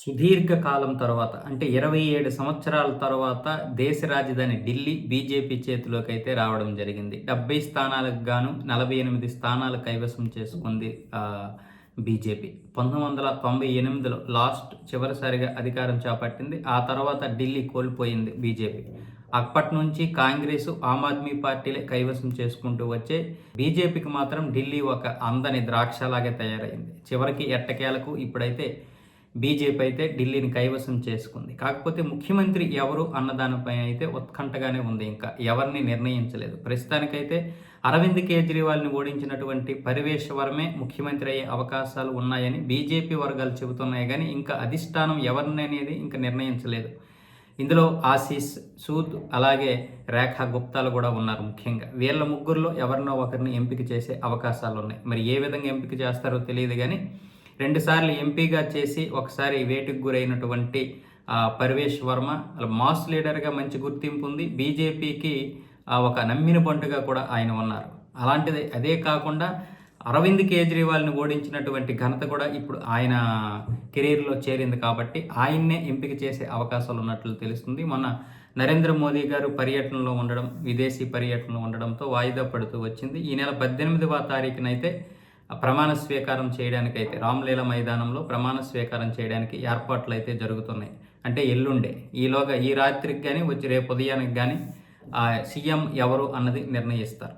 సుదీర్ఘకాలం తర్వాత అంటే ఇరవై ఏడు సంవత్సరాల తర్వాత దేశ రాజధాని ఢిల్లీ బీజేపీ చేతిలోకి అయితే రావడం జరిగింది. డెబ్బై స్థానాలకు గాను నలభై ఎనిమిది స్థానాలు కైవసం చేసుకుంది బీజేపీ. పంతొమ్మిది వందల తొంభై ఎనిమిదిలో లాస్ట్ చివరిసారిగా అధికారం చేపట్టింది. ఆ తర్వాత ఢిల్లీ కోల్పోయింది బీజేపీ. అప్పటి నుంచి కాంగ్రెస్ ఆమ్ ఆద్మీ పార్టీలే కైవసం చేసుకుంటూ వచ్చే బీజేపీకి మాత్రం ఢిల్లీ ఒక అందని ద్రాక్షలాగే తయారైంది. చివరికి ఎట్టకేలకు ఇప్పుడైతే బీజేపీ అయితే ఢిల్లీని కైవసం చేసుకుంది. కాకపోతే ముఖ్యమంత్రి ఎవరు అన్నదానిపై అయితే ఉత్కంఠగానే ఉంది. ఇంకా ఎవరిని నిర్ణయించలేదు. ప్రస్తుతానికైతే అరవింద్ కేజ్రీవాల్ని ఓడించినటువంటి పరివేష్ ముఖ్యమంత్రి అయ్యే అవకాశాలు ఉన్నాయని బీజేపీ వర్గాలు చెబుతున్నాయి. కానీ ఇంకా అధిష్టానం ఎవరిని అనేది ఇంకా నిర్ణయించలేదు. ఇందులో ఆశీస్ సూద్ అలాగే రేఖా గుప్తాలు కూడా ఉన్నారు ముఖ్యంగా. వీళ్ళ ముగ్గురులో ఎవరినో ఒకరిని ఎంపిక చేసే అవకాశాలు ఉన్నాయి. మరి ఏ విధంగా ఎంపిక చేస్తారో తెలియదు కానీ రెండుసార్లు ఎంపీగా చేసి ఒకసారి వేటుకు గురైనటువంటి పర్వేష్ వర్మ అలా మాస్ లీడర్గా మంచి గుర్తింపు ఉంది. బీజేపీకి ఒక నమ్మిన బంటుగా కూడా ఆయన ఉన్నారు. అలాంటిది అదే కాకుండా అరవింద్ కేజ్రీవాల్ని ఓడించినటువంటి ఘనత కూడా ఇప్పుడు ఆయన కెరీర్లో చేరింది కాబట్టి ఆయన్నే ఎంపిక చేసే అవకాశాలు ఉన్నట్లు తెలుస్తుంది. మొన్న నరేంద్ర మోదీ గారు పర్యటనలో ఉండడం విదేశీ పర్యటనలో ఉండడంతో వాయిదా పడుతూ వచ్చింది. ఈ నెల పద్దెనిమిదవ తారీఖునైతే ప్రమాణ స్వీకారం చేయడానికైతే రామ్లీల మైదానంలో ప్రమాణ స్వీకారం చేయడానికి ఏర్పాట్లు అయితే జరుగుతున్నాయి. అంటే ఎల్లుండే. ఈలోగా ఈ రాత్రికి కానీ వచ్చి రేపు ఉదయానికి కానీ సీఎం ఎవరు అన్నది నిర్ణయిస్తారు.